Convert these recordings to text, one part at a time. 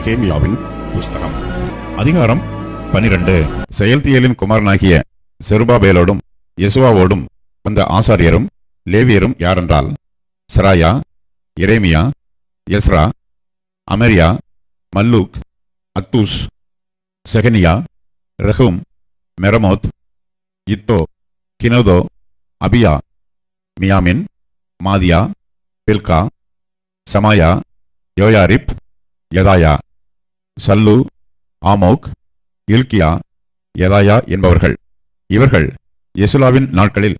நெகேமியாவின் புஸ்தகம். அதிகாரம் பனிரெண்டு. செயல்தியலின் குமாரனாகிய செருபாபேலோடும் யெசுவாவோடும் வந்த ஆசாரியரும் லேவியரும் யாரென்றால்? Seraiah Jeremiah Ezra Amariah Malluch Hattush Shecaniah Rehum Meremoth Iddo Ginnethoi Abijah மியாமின் Maadiah Bilgah Shemaiah Joiarib Jedaiah. Sallu Amok Hilkiah யதாயா என்பவர்கள். இவர்கள் எசுலாவின் நாட்களில்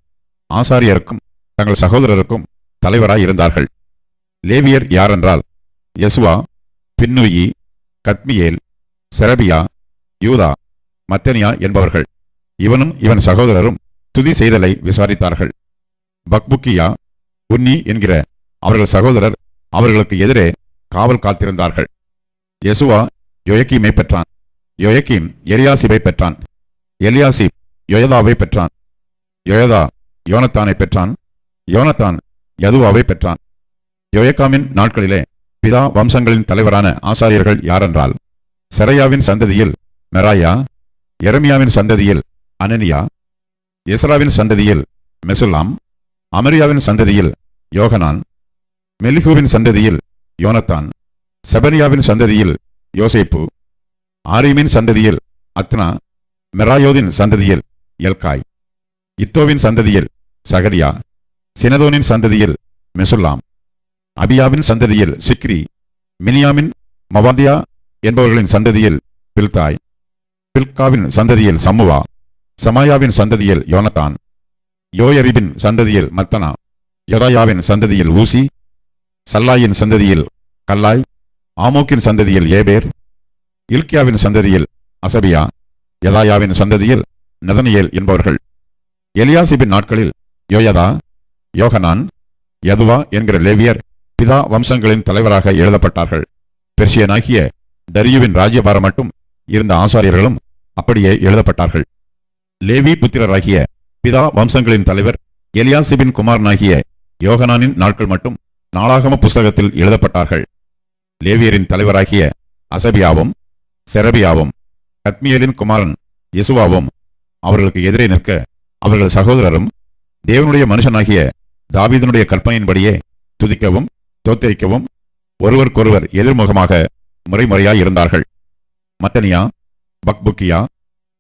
ஆசாரியருக்கும் தங்கள் சகோதரருக்கும் தலைவராய் இருந்தார்கள். லேவியர் யாரென்றால் யசுவா பின்னுயி கத்மியேல் செரபியா யூதா மத்தனியா என்பவர்கள். இவனும் இவன் சகோதரரும் துதி செய்தலை விசாரித்தார்கள். பக்புக்கியா உன்னி என்கிற அவர்கள் சகோதரர் அவர்களுக்கு எதிரே காவல் காத்திருந்தார்கள். யசுவா யொயக்கீமை பெற்றான். யொயக்கீம் எலியாசிபை பெற்றான். எலியாசிப் யொயதாவை பெற்றான். யொயதா யோனத்தானை பெற்றான். யோனத்தான் யதுவாவை பெற்றான். யொயக்காமின் நாட்களிலே பிதா வம்சங்களின் தலைவரான ஆசாரியர்கள் யாரென்றால் செரையாவின் சந்ததியில் மெராயா எரமியாவின் சந்ததியில் அனனியா எஸ்ராவின் சந்ததியில் மெசுலாம் அமரியாவின் சந்ததியில் யோகனான் மெலிகுவின் சந்ததியில் யோனத்தான் செபனியாவின் சந்ததியில் யோசேப்பு ஆரிமின் சந்ததியில் அத்னா மெராயோதின் சந்ததியில் எல்காய் இத்தோவின் சந்ததியில் சகரியா சினதோனின் சந்ததியில் மெசுல்லாம் அபியாவின் சந்ததியில் சிக்ரி மினியாமின் மவாந்தியா என்பவர்களின் சந்ததியில் பில்தாய் பில்காவின் சந்ததியில் சம்முவா சமாயாவின் சந்ததியில் யோனத்தான் யோயரிபின் சந்ததியில் மத்தனா யதாயாவின் சந்ததியில் ஊசி சல்லாயின் சந்ததியில் கல்லாய் ஆமோக்கின் சந்ததியில் ஏபேர் இல்கியாவின் சந்ததியில் அசபியா யதாயாவின் சந்ததியில் நதனியேல் என்பவர்கள். எலியாசிபின் நாட்களில் யோயதா யோகனான் யதுவா என்கிற லேவியர் பிதா வம்சங்களின் தலைவராக எழுதப்பட்டார்கள். பெர்ஷியனாகிய தரியுவின் ராஜ்யபாரம் மட்டும் இருந்த ஆசாரியர்களும் அப்படியே எழுதப்பட்டார்கள். லேவி புத்திரராகிய பிதா வம்சங்களின் தலைவர் எலியாசிபின் குமாரனாகிய யோகனானின் நாட்கள் மட்டும் நாளாகம புஸ்தகத்தில் எழுதப்பட்டார்கள். லேவியரின் தலைவராகிய அசபியாவும் செரபியாவும் கத்மியலின் குமாரன் இசுவாவும் அவர்களுக்கு எதிரே நிற்க அவர்கள் சகோதரரும் தேவனுடைய மனுஷனாகிய தாவீதனுடைய கற்பனையின்படியே துதிக்கவும் தோத்தரிக்கவும் ஒருவருக்கொருவர் எதிர்முகமாக முறைமுறையாய் இருந்தார்கள். மத்தனியா பக்புக்கியா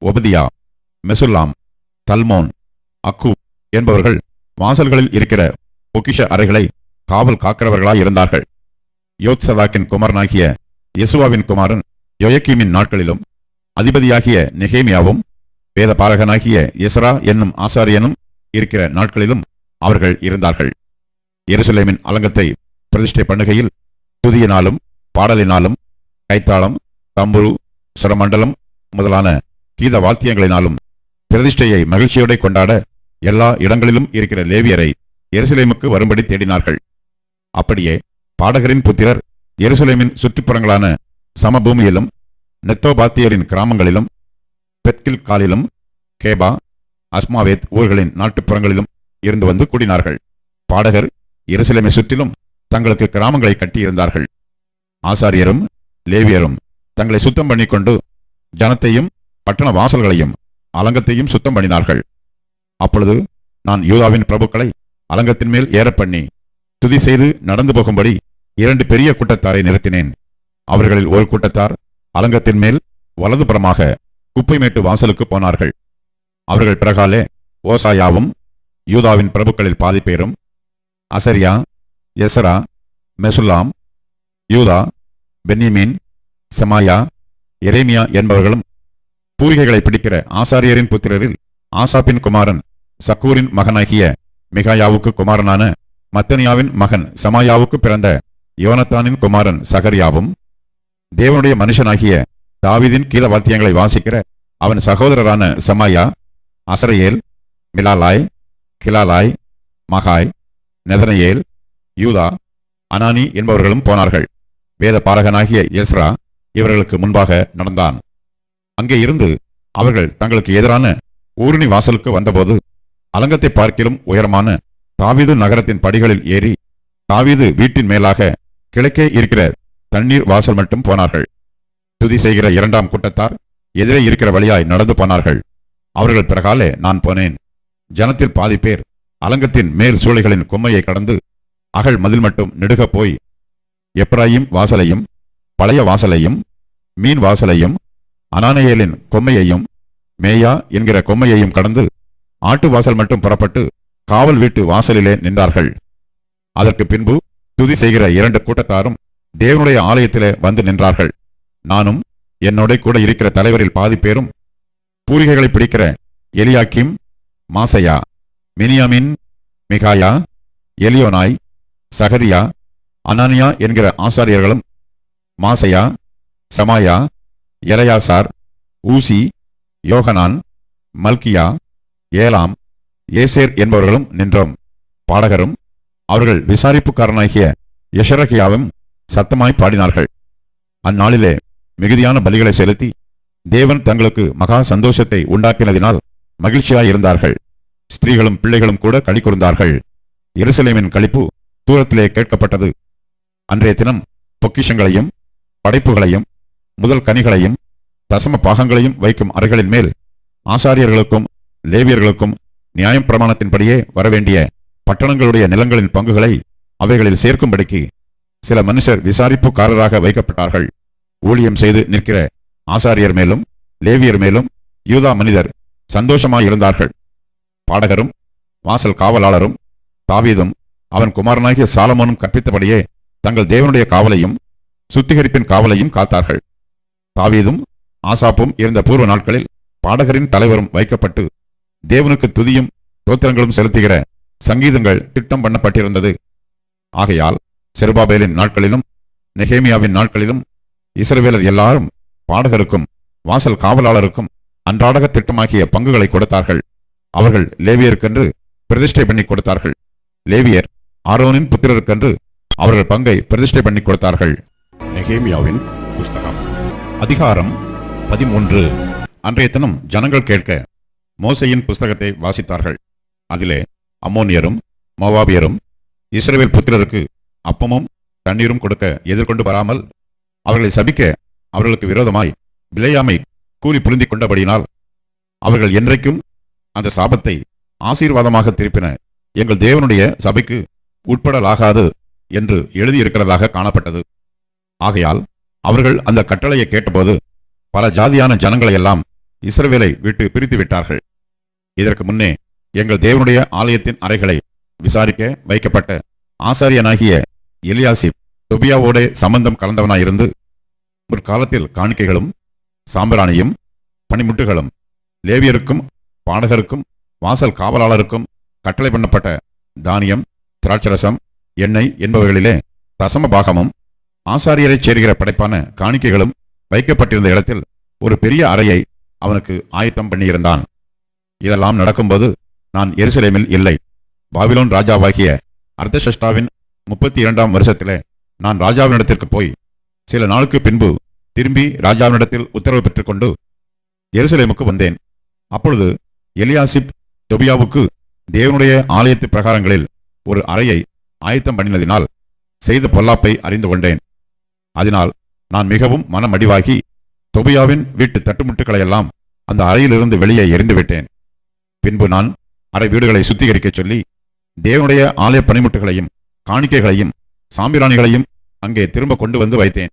ஒபதியா மெசுல்லாம் தல்மோன் அக்கு என்பவர்கள் வாசல்களில் இருக்கிற பொக்கிஷ அறைகளை காவல் காக்கிறவர்களாய் இருந்தார்கள். யோத்சதாக்கின் குமாரனாகிய யசுவாவின் குமாரன் யொயக்கீமின் நாட்களிலும் அதிபதியாகிய நெஹேமியாவும் வேத பாரகனாகிய எஸ்ரா என்னும் ஆசாரியனும் இருக்கிற நாட்களிலும் அவர்கள் இருந்தார்கள். எருசலேமின் அலங்கத்தை பிரதிஷ்டை பண்ணுகையில் துதியினாலும் பாடலினாலும் கைத்தாளம் தம்புரு சுரமண்டலம் முதலான கீத வாத்தியங்களினாலும் பிரதிஷ்டையை மகிழ்ச்சியோட கொண்டாட எல்லா இடங்களிலும் இருக்கிற லேவியரை எருசலேமுக்கு வரும்படி தேடினார்கள். அப்படியே பாடகரின் புத்திரர் எருசலேமின் சுற்றுப்புறங்களான சமபூமியிலும் நெத்தோபாத்தியரின் கிராமங்களிலும் பெத்கில் காலிலும் கேபா அஸ்மாவேத் ஊர்களின் நாட்டுப்புறங்களிலும் இருந்து வந்து கூடினார்கள். பாடகர் எருசலேமை சுற்றிலும் தங்களுக்கு கிராமங்களை கட்டியிருந்தார்கள். ஆசாரியரும் லேவியரும் தங்களை சுத்தம் பண்ணிக்கொண்டு ஜனத்தையும் பட்டண வாசல்களையும் அலங்கத்தையும் சுத்தம் பண்ணினார்கள். அப்பொழுது நான் யூதாவின் பிரபுக்களை அலங்கத்தின் மேல் ஏற பண்ணி துதி செய்து நடந்து போகும்படி இரண்டு பெரிய கூட்டத்தாரை நிறுத்தினேன். அவர்களில் ஒரு கூட்டத்தார் அலங்கத்தின் மேல் வலதுபுறமாக குப்பைமேட்டு வாசலுக்கு போனார்கள். அவர்கள் பிறகாலே ஓசாயாவும் யூதாவின் பிரபுக்களில் பாதி பேரும் அசரியா எசரா மெசுல்லாம் யூதா பென்னிமீன் செமாயா எரேமியா என்பவர்களும் பூரிகைகளை பிடிக்கிற ஆசாரியரின் புத்திரரில் ஆசாப்பின் குமாரன் சக்கூரின் மகனாகிய மிகாயாவுக்கு குமாரனான மத்தனியாவின் மகன் சமாயாவுக்கு பிறந்த யோனத்தானின் குமாரன் சகரியாவும் தேவனுடைய மனுஷனாகிய தாவீதின் கீத வாத்தியங்களை வாசிக்கிற அவன் சகோதரரான சமாயா அசரையேல் மிலாலாய் கிலாலாய் மகாய் நெதனையேல் யூதா அனானி என்பவர்களும் போனார்கள். வேத பாரகனாகிய எஸ்ரா இவர்களுக்கு முன்பாக நடந்தான். அங்கே இருந்து அவர்கள் தங்களுக்கு எதிரான ஊரணி வாசலுக்கு வந்தபோது அலங்கத்தை பார்க்கிலும் உயரமான தாவீது நகரத்தின் படிகளில் ஏறி தாவீது வீட்டின் மேலாக கிழக்கே இருக்கிற தண்ணீர் வாசல் மட்டும் போனார்கள். துதி செய்கிற இரண்டாம் கூட்டத்தார் எதிரே இருக்கிற வழியாய் நடந்து போனார்கள். அவர்கள் பிறகாலே நான் போனேன். ஜனத்தில் பாதி பேர் அலங்கத்தின் மேல் சூளைகளின் கொம்மையை கடந்து அகழ் மதில் மட்டும் நெடுகப் போய் எப்ராயிம் வாசலையும் பழைய வாசலையும் மீன் வாசலையும் அனானையலின் கொம்மையையும் மேயா என்கிற கொம்மையையும் கடந்து ஆட்டு வாசல் மட்டும் புறப்பட்டு காவல் வீட்டு வாசலிலே நின்றார்கள். அதற்கு பின்பு துதி செய்கிற இரண்டு கூட்டத்தாரும் தேவனுடைய ஆலயத்திலே வந்து நின்றார்கள். நானும் என்னோட கூட இருக்கிற தலைவரில் பாதி பேரும் பூரிகைகளை பிடிக்கிற எலியாக்கிம் மாசையா மினியாமின் மிகாயா எலியோனாய் சகரியா அனானியா என்கிற ஆசாரியர்களும் மாசையா சமாயா எலையாசார் ஊசி யோகனான் மல்கியா ஏலாம் ஏசேர் என்பவர்களும் நின்றோம். பாடகரும் அவர்கள் விசாரிப்புக்காரனாகிய யஷரகியாவும் சத்தமாய் பாடினார்கள். அந்நாளிலே மிகுதியான பலிகளை செலுத்தி தேவன் தங்களுக்கு மகா சந்தோஷத்தை உண்டாக்கினதினால் மகிழ்ச்சியாய் இருந்தார்கள் ஸ்திரீகளும் பிள்ளைகளும் கூட களி கூர்ந்தார்கள் எருசலேமின் கழிப்பு தூரத்திலே கேட்கப்பட்டது. அன்றைய தினம் பொக்கிஷங்களையும் படைப்புகளையும் முதல் கனிகளையும் தசம பாகங்களையும் வைக்கும் அறைகளின் மேல் ஆசாரியர்களுக்கும் லேவியர்களுக்கும் நியாயம் பிரமாணத்தின்படியே வரவேண்டிய பட்டணங்களுடைய நிலங்களின் பங்குகளை அவைகளில் சேர்க்கும்படிக்கு சில மனுஷர் விசாரிப்புக்காரராக வைக்கப்பட்டார்கள். ஊழியம் செய்து நிற்கிற ஆசாரியர் மேலும் லேவியர் மேலும் யூதா மனிதர் சந்தோஷமாயிருந்தார்கள் பாடகரும் வாசல் காவலாளரும் தாவீதும் அவன் குமாரனாகிய சாலமோனும் கற்பித்தபடியே தங்கள் தேவனுடைய காவலையும் சுத்திகரிப்பின் காவலையும் காத்தார்கள். தாவீதும் ஆசாப்பும் இருந்த பூர்வ நாட்களில் பாடகரின் தலைவரும் வைக்கப்பட்டு தேவனுக்கு துதியும் தோத்திரங்களும் செலுத்துகிற சங்கீதங்கள் திட்டம் பண்ணப்பட்டிருந்தது. ஆகையால் செருபாபேலின் நாட்களிலும் நெகேமியாவின் நாட்களிலும் இஸ்ரவேலர் எல்லாரும் பாடகருக்கும் வாசல் காவலாளருக்கும் அன்றாடக திட்டமாகிய பங்குகளை கொடுத்தார்கள். அவர்கள் லேவியருக்கென்று பிரதிஷ்டை பண்ணி கொடுத்தார்கள். லேவியர் ஆரோனின் புத்திரருக்கென்று அவர்கள் பங்கை பிரதிஷ்டை பண்ணி கொடுத்தார்கள். நெகேமியாவின் புஸ்தகம். அதிகாரம் பதிமூன்று. அன்றைய தினம் ஜனங்கள் கேட்க மோசையின் புஸ்தகத்தை வாசித்தார்கள். அதிலே அம்மோனியரும் மோவாபியரும் இஸ்ரேவேல் புத்திரருக்கு அப்பமும் தண்ணீரும் கொடுக்க எதிர்கொண்டு வராமல் அவர்களை சபிக்க அவர்களுக்கு விரோதமாய் விளையாமை கூலி புரிந்திக் கொண்டபடியினால் அவர்கள் என்றைக்கும் அந்த சாபத்தை ஆசீர்வாதமாக திருப்பின எங்கள் தேவனுடைய சபைக்கு உட்படலாகாது என்று எழுதியிருக்கிறதாக காணப்பட்டது. ஆகையால் அவர்கள் அந்த கட்டளையை கேட்டபோது பல ஜாதியான ஜனங்களை எல்லாம் இஸ்ரவேலை விட்டு பிரித்து விட்டார்கள் இதற்கு முன்னே எங்கள் தேவனுடைய ஆலயத்தின் அறைகளை விசாரிக்க வைக்கப்பட்ட ஆசாரியனாகிய எலியாசிப் தொபியாவோடே சம்பந்தம் கலந்தவனாயிருந்து முற்காலத்தில் காணிக்கைகளும் சாம்பிராணியும் பனிமுட்டுகளும் லேவியருக்கும் பாடகருக்கும் வாசல் காவலாளருக்கும் கட்டளை பண்ணப்பட்ட தானியம் திராட்சரசம் எண்ணெய் என்பவைகளிலே தசம பாகமும் ஆசாரியரைச் சேர்கிற படைப்பான காணிக்கைகளும் வைக்கப்பட்டிருந்த இடத்தில் ஒரு பெரிய அறையை அவனுக்கு ஆயத்தம் பண்ணியிருந்தான். இதெல்லாம் நடக்கும்போது நான் எருசலேமில் இல்லை. பாபிலோன் ராஜாவாகிய அர்த்தசஷ்டாவின் முப்பத்தி இரண்டாம் வருஷத்திலே நான் ராஜாவினிடத்திற்கு போய் சில நாளுக்கு பின்பு திரும்பி ராஜாவினிடத்தில் உத்தரவு பெற்றுக்கொண்டு எருசலேமுக்கு வந்தேன். அப்பொழுது எலியாசிப் தொபியாவுக்கு தேவனுடைய ஆலயத்து பிரகாரங்களில் ஒரு அறையை ஆயத்தம் பண்ணினதினால் செய்த பொல்லாப்பை அறிந்து கொண்டேன். அதனால் நான் மிகவும் மனமடிவாகி தொபியாவின் வீட்டு தட்டுமுட்டுக்களையெல்லாம் அந்த அறையிலிருந்து வெளியே எறிந்து விட்டேன் பின்பு நான் அறை வீடுகளை சுத்திகரிக்கச் சொல்லி தேவனுடைய ஆலய பணிமுட்டுகளையும் காணிக்கைகளையும் சாம்பிராணிகளையும் அங்கே திரும்ப கொண்டு வந்து வைத்தேன்.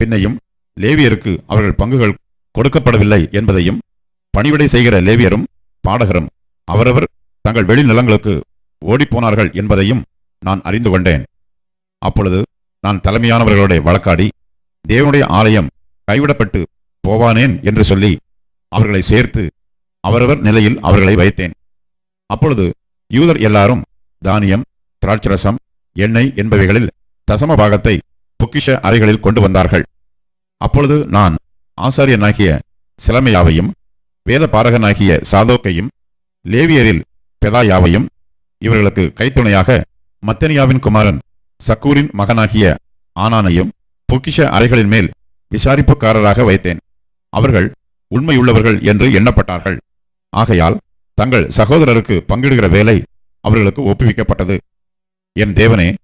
பின்னையும் லேவியருக்கு அவர்கள் பங்குகள் கொடுக்கப்படவில்லை என்பதையும் பணிவிடை செய்கிற லேவியரும் பாடகரும் அவரவர் தங்கள் வெளிநிலங்களுக்கு ஓடிப்போனார்கள் என்பதையும் நான் அறிந்து கொண்டேன். அப்பொழுது நான் தலைமையானவர்களோட வழக்காடி தேவனுடைய ஆலயம் கைவிடப்பட்டு போவானேன் என்று சொல்லி அவர்களை சேர்த்து அவரவர் நிலையில் அவர்களை வைத்தேன். அப்பொழுது யூதர் எல்லாரும் தானியம் திராட்சரசம் எண்ணெய் என்பவைகளில் தசம பாகத்தை பொக்கிஷ அறைகளில் கொண்டு வந்தார்கள். அப்பொழுது நான் ஆசாரியனாகிய சிலமையாவையும் வேத பாரகனாகிய சாதோக்கையும் லேவியரில் பெதாயாவையும் இவர்களுக்கு கைத்துணையாக மத்தனியாவின் குமாரன் சக்கூரின் மகனாகிய ஆனானையும் பொக்கிஷ அறைகளின் மேல் விசாரிப்புக்காரராக வைத்தேன். அவர்கள் உண்மையுள்ளவர்கள் என்று எண்ணப்பட்டார்கள். ஆகையால் தங்கள் சகோதரருக்கு பங்கிடுகிற வேலை அவர்களுக்கு ஒப்புவிக்கப்பட்டது. என் தேவனே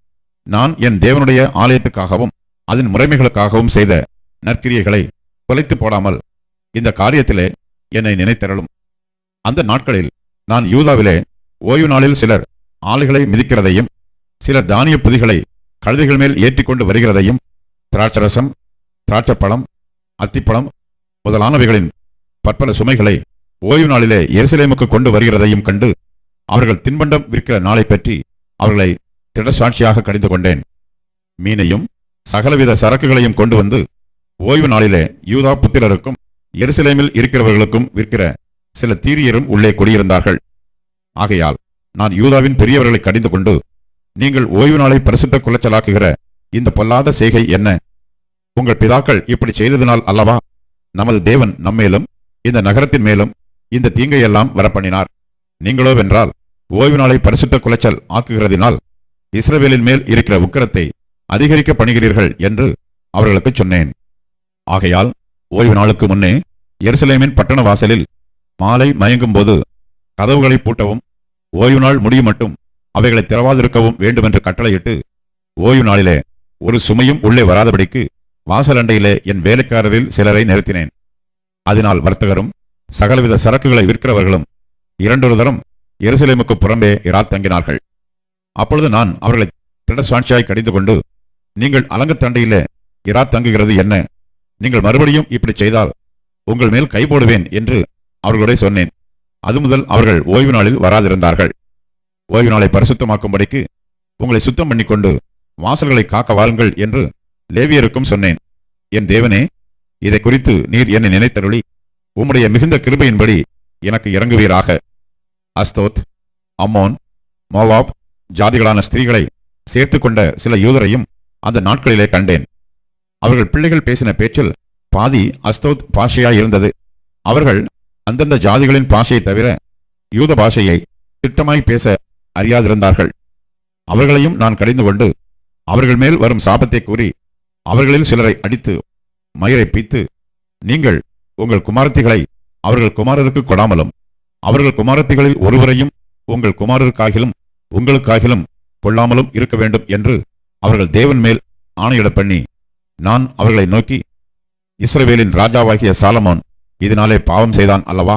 நான் என் தேவனுடைய ஆலயத்துக்காகவும் அதன் முறைமைகளுக்காகவும் செய்த நற்கிரியைகளை தொலைத்து போடாமல் இந்த காரியத்திலே என்னை நினைத்தரலும் அந்த நாட்களில் நான் யூதாவிலே ஓய்வு நாளில் சிலர் ஆலைகளை மிதிக்கிறதையும் சிலர் தானிய புதிகளை கழுதைகள் மேல் ஏற்றிக்கொண்டு வருகிறதையும் திராட்சரசம் திராட்சப்பழம் அத்திப்பழம் முதலானவைகளின் பற்பல சுமைகளை ஓய்வு நாளிலே எருசலேமுக்கு கொண்டு வருகிறதையும் கண்டு அவர்கள் தின்பண்டம் விற்கிற நாளை பற்றி அவர்களை திடசாட்சியாக கடிந்து கொண்டேன். மீனையும் சகலவித சரக்குகளையும் கொண்டு வந்து ஓய்வு நாளிலே யூதா புத்திரருக்கும் எருசலேமில் இருக்கிறவர்களுக்கும் விற்கிற சில தீரியரும் உள்ளே குடியிருந்தார்கள். ஆகையால் நான் யூதாவின் பெரியவர்களை கடிந்து கொண்டு நீங்கள் ஓய்வு நாளை பரிசுத்த குலைச்சலாக்குகிற இந்த பொல்லாத செய்கை என்ன? உங்கள் பிதாக்கள் இப்படி செய்ததினால் அல்லவா? நமது தேவன் நம்மேலும் இந்த நகரத்தின் மேலும் இந்த தீங்கையெல்லாம் வரப்பண்ணினார். நீங்களோ வென்றால் ஓய்வு நாளை பரிசுத்த குலைச்சல் ஆக்குகிறதினால் இஸ்ரவேலின் மேல் இருக்கிற உக்கிரத்தை அதிகரிக்க பணிகிறீர்கள் என்று அவர்களுக்கு சொன்னேன். ஆகையால் ஓய்வு நாளுக்கு முன்னே எருசலேமின் பட்டண வாசலில் மாலை மயங்கும் போது கதவுகளை பூட்டவும் ஓய்வு நாள் முடியும் மட்டும் அவைகளை திறவாதிருக்கவும் வேண்டுமென்று கட்டளையிட்டு ஓய்வு நாளிலே ஒரு சுமையும் உள்ளே வராதபடிக்கு வாசல் அண்டையிலே என் வேலைக்காரரில் சிலரை நிறுத்தினேன். அதனால் வர்த்தகரும் சகலவித சரக்குகளை விற்கிறவர்களும் இரண்டொரு தரம் எருசலேமுக்கு புறம்பே இராத் தங்கினார்கள். அப்பொழுது நான் அவர்களை திடசாட்சியாய் கடிந்து கொண்டு நீங்கள் அலங்கத்தண்டையிலே இராத் தங்குகிறது என்ன? நீங்கள் மறுபடியும் இப்படி செய்தால் உங்கள் மேல் கை போடுவேன் என்று அவர்களுடைய சொன்னேன். அது முதல் அவர்கள் ஓய்வு நாளில் வராதிருந்தார்கள். ஓய்வு நாளை பரிசுத்தமாக்கும்படிக்கு உங்களை சுத்தம் பண்ணிக்கொண்டு வாசல்களை காக்க வாருங்கள் என்று லேவியருக்கும் சொன்னேன். என் தேவனே இதை குறித்து நீர் என்னை நினைத்தருளி உம்முடைய மிகுந்த கிருபையின்படி எனக்கு இறங்குவீராக. அஸ்தோத் அம்மோன் மோவாப் ஜாதிகளான ஸ்திரீகளை சேர்த்துக்கொண்ட சில யூதரையும் அந்த நாட்களிலே கண்டேன். அவர்கள் பிள்ளைகள் பேசின பேச்சில் பாதி அஸ்தோத் பாஷையாய் இருந்தது. அவர்கள் அந்தந்த ஜாதிகளின் பாஷையை தவிர யூத பாஷையை திட்டமாய் பேச அறியாதிருந்தார்கள். அவர்களையும் நான் கடிந்து கொண்டு அவர்கள் மேல் வரும் சாபத்தை கூறி அவர்களில் சிலரை அடித்து மயிரை பீத்து நீங்கள் உங்கள் குமாரத்திகளை அவர்கள் குமாரருக்கு கொடாமலும் அவர்கள் குமாரத்திகளில் ஒருவரையும் உங்கள் குமாரருக்காகிலும் உங்களுக்காகிலும் கொள்ளாமலும் இருக்க வேண்டும் என்று அவர்கள் தேவன் மேல் ஆணையிடப் பண்ணி நான் அவர்களை நோக்கி இஸ்ரவேலின் ராஜாவாகிய சாலமோன் இதனாலே பாவம் செய்தான் அல்லவா?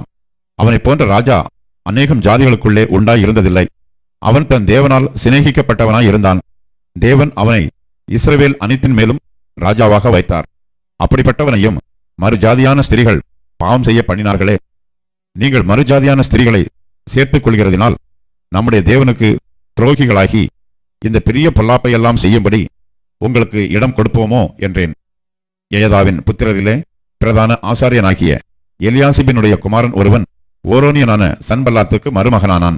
அவனைப் போன்ற ராஜா அநேகம் ஜாதிகளுக்குள்ளே உண்டாய் இருந்ததில்லை அவன் தன் தேவனால் சிநேகிக்கப்பட்டவனாய் இருந்தான். தேவன் அவனை இஸ்ரவேல் அனைத்தின் மேலும் ராஜாவாக வைத்தார். அப்படிப்பட்டவனையும் மறுஜாதியான ஸ்திரீகள் பாவம் செய்ய பண்ணினார்களே. நீங்கள் மறுஜாதியான ஸ்திரீகளை சேர்த்துக் கொள்கிறதினால் நம்முடைய தேவனுக்கு துரோகிகளாகி இந்த பெரிய பொல்லாப்பையெல்லாம் செய்யும்படி உங்களுக்கு இடம் கொடுப்போமோ என்றேன். ஏதாவின் புத்திரரிலே பிரதான ஆசாரியனாகிய எலியாசிபினுடைய குமாரன் ஒருவன் ஓரோனியனான சன்பல்லாத்துக்கு மருமகனானான்.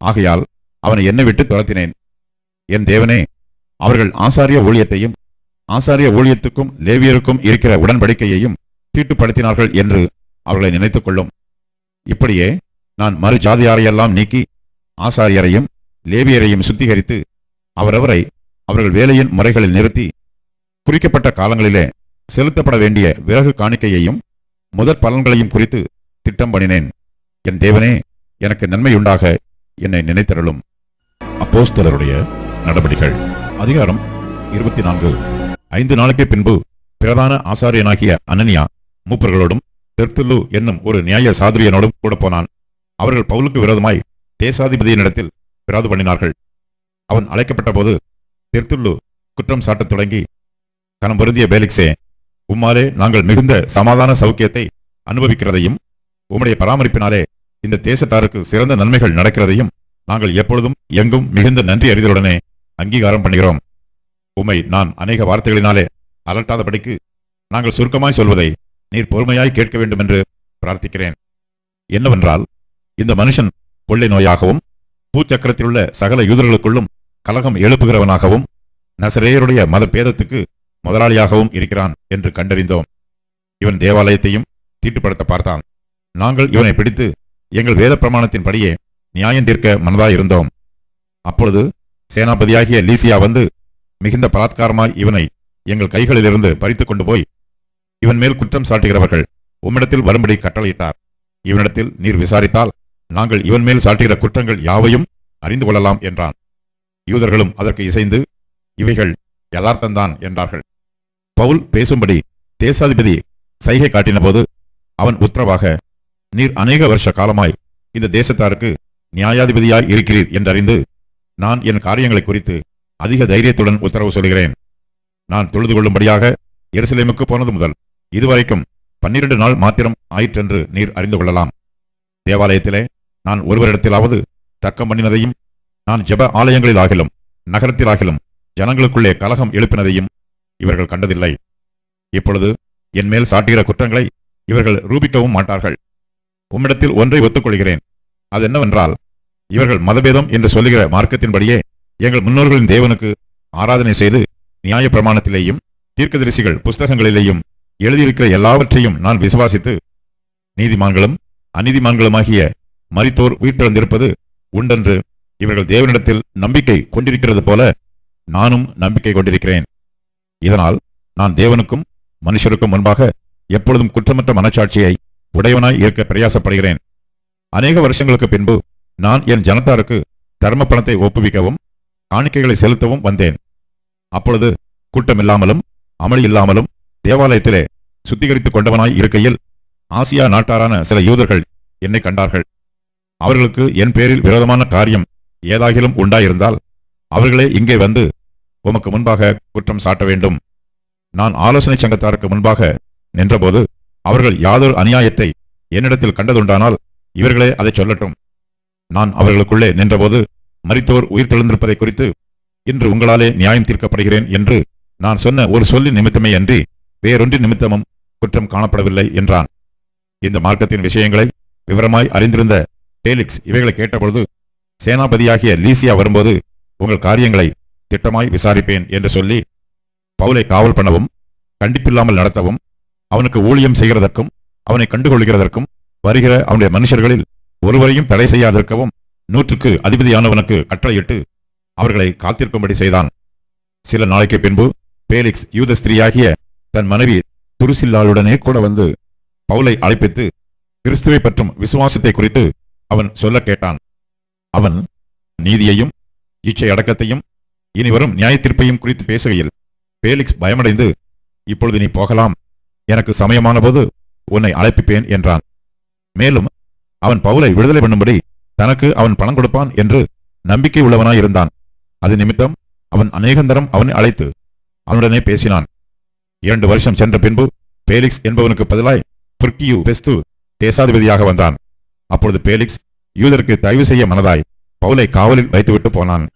ஆகையால் அவனை என்னை விட்டு துரத்தினேன். என் தேவனே அவர்கள் ஆசாரிய ஊழியத்தையும் ஆசாரிய ஊழியத்துக்கும் லேவியருக்கும் இருக்கிற உடன்படிக்கையையும் தீட்டுப்படுத்தினார்கள் என்று அவர்களை நினைத்துக் கொள்ளும் இப்படியே நான் மறு ஜாதியாரையெல்லாம் நீக்கி ஆசாரியரையும் லேவியரையும் சுத்திகரித்து அவரவரை அவர்கள் வேலையின் முறைகளில் நிறுத்தி குறிக்கப்பட்ட காலங்களிலே செலுத்தப்பட வேண்டிய விறகு காணிக்கையையும் முதற் பலன்களையும் குறித்து திட்டம் பண்ணினேன். என் தேவனே எனக்கு நன்மையுண்டாக என்னை நினைத்தருளும். அப்போஸ்தலருடைய நடபடிகள் அதிகாரம் இருபத்தி நான்கு. ஐந்து நாளுக்கு பின்பு பிரதான ஆசாரியனாகிய அனனியா மூப்பர்களோடும் தெர்த்துல்லு என்னும் ஒரு நியாய சாதுரியனோடும் கூட போனான். அவர்கள் பவுலுக்கு விரோதமாய் தேசாதிபதியினிடத்தில் பிராது பண்ணினார்கள். அவன் அழைக்கப்பட்ட போது தெர்த்துல்லு குற்றம் சாட்டத் தொடங்கி கனம் பொருந்திய பேலிக்ஸே உம்மாலே நாங்கள் மிகுந்த சமாதான சௌக்கியத்தை அனுபவிக்கிறதையும் உம்முடைய பராமரிப்பினாலே இந்த தேசத்தாருக்கு சிறந்த நன்மைகள் நடக்கிறதையும் நாங்கள் எப்பொழுதும் எங்கும் மிகுந்த நன்றி அறிதலுடனே அங்கீகாரம் பண்ணுகிறோம். உம்மை நான் அநேக வார்த்தைகளினாலே அலட்டாதபடிக்கு நாங்கள் சுருக்கமாய் சொல்வதை நீர் பொறுமையாய் கேட்க வேண்டும் என்று பிரார்த்திக்கிறேன். என்னவென்றால் இந்த மனுஷன் கொள்ளை நோயாகவும் பூச்சக்கரத்திலுள்ள சகல யூதர்களுக்குள்ளும் கலகம் எழுப்புகிறவனாகவும் நசரேயருடைய மத பேதத்துக்கு முதலாளியாகவும் இருக்கிறான் என்று கண்டறிந்தோம். இவன் தேவாலயத்தையும் தீட்டுப்படுத்த பார்த்தான். நாங்கள் இவனை பிடித்து எங்கள் வேத பிரமாணத்தின்படியே நியாயம் தீர்க்க மனதாயிருந்தோம் அப்பொழுது சேனாபதியாகிய லீசியா வந்து மிகுந்த பலாத்காரமாய் இவனை எங்கள் கைகளிலிருந்து பறித்து கொண்டு போய் இவன் மேல் குற்றம் சாட்டுகிறவர்கள் உம்மிடத்தில் வரும்படி கட்டளையிட்டார். இவனிடத்தில் நீர் விசாரித்தால் நாங்கள் இவன் மேல் சாட்டுகிற குற்றங்கள் யாவையும் அறிந்து கொள்ளலாம் என்றான். யூதர்களும் அதற்கு இசைந்து இவைகள் யதார்த்தந்தான் என்றார்கள். பவுல் பேசும்படி தேசாதிபதி சைகை காட்டினபோது அவன் உத்தரவாக நீர் அநேக வருஷ காலமாய் இந்த தேசத்தாருக்கு நியாயாதிபதியாய் இருக்கிறீர் என்றறிந்து நான் என் காரியங்களை குறித்து அதிக தைரியத்துடன் உத்தரவு சொல்கிறேன் நான் தொழுது கொள்ளும்படியாக எருசலேமுக்கு போனது முதல். இதுவரைக்கும் பன்னிரண்டு நாள் மாத்திரம் ஆயிற்றென்று நீர் அறிந்து கொள்ளலாம். தேவாலயத்திலே நான் ஒருவரிடத்திலாவது தர்க்கம் பண்ணினதையும் நான் ஜெப ஆலயங்களிலாகிலும் நகரத்திலாகிலும் ஜனங்களுக்குள்ளே கலகம் எழுப்பினதையும் இவர்கள் கண்டதில்லை. இப்பொழுது என் மேல் சாட்டுகிற குற்றங்களை இவர்கள் ரூபிக்கவும் மாட்டார்கள். உம்மிடத்தில் ஒன்றை ஒத்துக்கொள்கிறேன். அது என்னவென்றால் இவர்கள் மதபேதம் என்று சொல்லுகிற மார்க்கத்தின்படியே எங்கள் முன்னோர்களின் தேவனுக்கு ஆராதனை செய்து நியாய பிரமாணத்திலேயும் தீர்க்கதரிசிகள் புஸ்தகங்களிலேயும் எழுதியிருக்கிற எல்லாவற்றையும் நான் விசுவாசித்து நீதிமான்களும் அநீதிமான்களுமாகிய மரித்தோர் உயிர்த்தெழுந்திருப்பது உண்டென்று இவர்கள் தேவனிடத்தில் நம்பிக்கை கொண்டிருக்கிறது போல நானும் நம்பிக்கை கொண்டிருக்கிறேன். இதனால் நான் தேவனுக்கும் மனுஷருக்கும் முன்பாக எப்பொழுதும் குற்றமற்ற மனச்சாட்சியை உடையவனாய் இருக்க பிரயாசப்படுகிறேன். அநேக வருஷங்களுக்கு பின்பு நான் என் ஜனத்தாருக்கு தர்ம பணத்தை ஒப்புவிக்கவும் காணிக்கைகளை செலுத்தவும் வந்தேன். அப்பொழுது கூட்டமில்லாமலும் அமளி இல்லாமலும் தேவாலயத்திலே சுத்திகரித்துக் கொண்டவனாய் இருக்கையில் ஆசியா நாட்டாரான சில யூதர்கள் என்னை கண்டார்கள். அவர்களுக்கு என் பேரில் விரோதமான காரியம் ஏதாகிலும் உண்டாயிருந்தால் அவர்களே இங்கே வந்து உமக்கு முன்பாக குற்றம் சாட்ட வேண்டும். நான் ஆலோசனை சங்கத்தாருக்கு முன்பாக நின்றபோது அவர்கள் யாதொரு அநியாயத்தை என்னிடத்தில் கண்டதுண்டானால் இவர்களே அதை சொல்லட்டும். நான் அவர்களுக்குள்ளே நின்றபோது மறித்தோர் உயிர் தெழுந்திருப்பதை குறித்து இன்று உங்களாலே நியாயம் தீர்க்கப்படுகிறேன் என்று நான் சொன்ன ஒரு சொல்லி நிமித்தமே அன்றி வேறொன்றின் நிமித்தமும் குற்றம் காணப்படவில்லை என்றான். இந்த மார்க்கத்தின் விஷயங்களை விவரமாய் அறிந்திருந்த பேலிக்ஸ் இவைகளை கேட்டபொழுது சேனாபதியாகிய லீசியா வரும்போது உங்கள் காரியங்களை திட்டமாய் விசாரிப்பேன் என்று சொல்லி பவுலை காவல் பண்ணவும் கண்டிப்பில்லாமல் நடத்தவும் அவனுக்கு ஊழியம் செய்கிறதற்கும் அவனை கண்டுகொள்கிறதற்கும் வருகிற அவனுடைய மனுஷர்களில் ஒருவரையும் தடை செய்யாதிருக்கவும் நூற்றுக்கு அதிபதியானவனுக்கு கட்டளையிட்டு அவர்களை காத்திருக்கும்படி செய்தான். சில நாளைக்கு பின்பு பேலிக்ஸ் யூத ஸ்திரீயாகிய தன் மனைவி துருசில்லாளுடனே கூட வந்து பவுலை அழைப்பித்து கிறிஸ்துவை பற்றும் விசுவாசத்தை குறித்து அவன் சொல்ல கேட்டான். அவன் நீதியையும் இச்சை அடக்கத்தையும் இனிவரும் நியாயத்தீர்ப்பையும் குறித்து பேசுகையில் பேலிக்ஸ் பயமடைந்து இப்பொழுது நீ போகலாம். எனக்கு சமயமான போது உன்னை அழைப்பிப்பேன் என்றான். மேலும் அவன் பவுலை விடுதலை பண்ணும்படி தனக்கு அவன் பணம் கொடுப்பான் என்று நம்பிக்கை உள்ளவனாயிருந்தான். அது நிமித்தம் அவன் அநேகந்தரம் அவனை அழைத்து அவனுடனே பேசினான். இரண்டு வருஷம் சென்ற பின்பு பேலிக்ஸ் என்பவனுக்கு பதிலாய் புர்கியு பெஸ்து தேசாதிபதியாக வந்தான். அப்பொழுது பேலிக்ஸ் யூதருக்கு தயவு செய்ய மனதாய் பவுலை காவலில் வைத்துவிட்டு போனான்.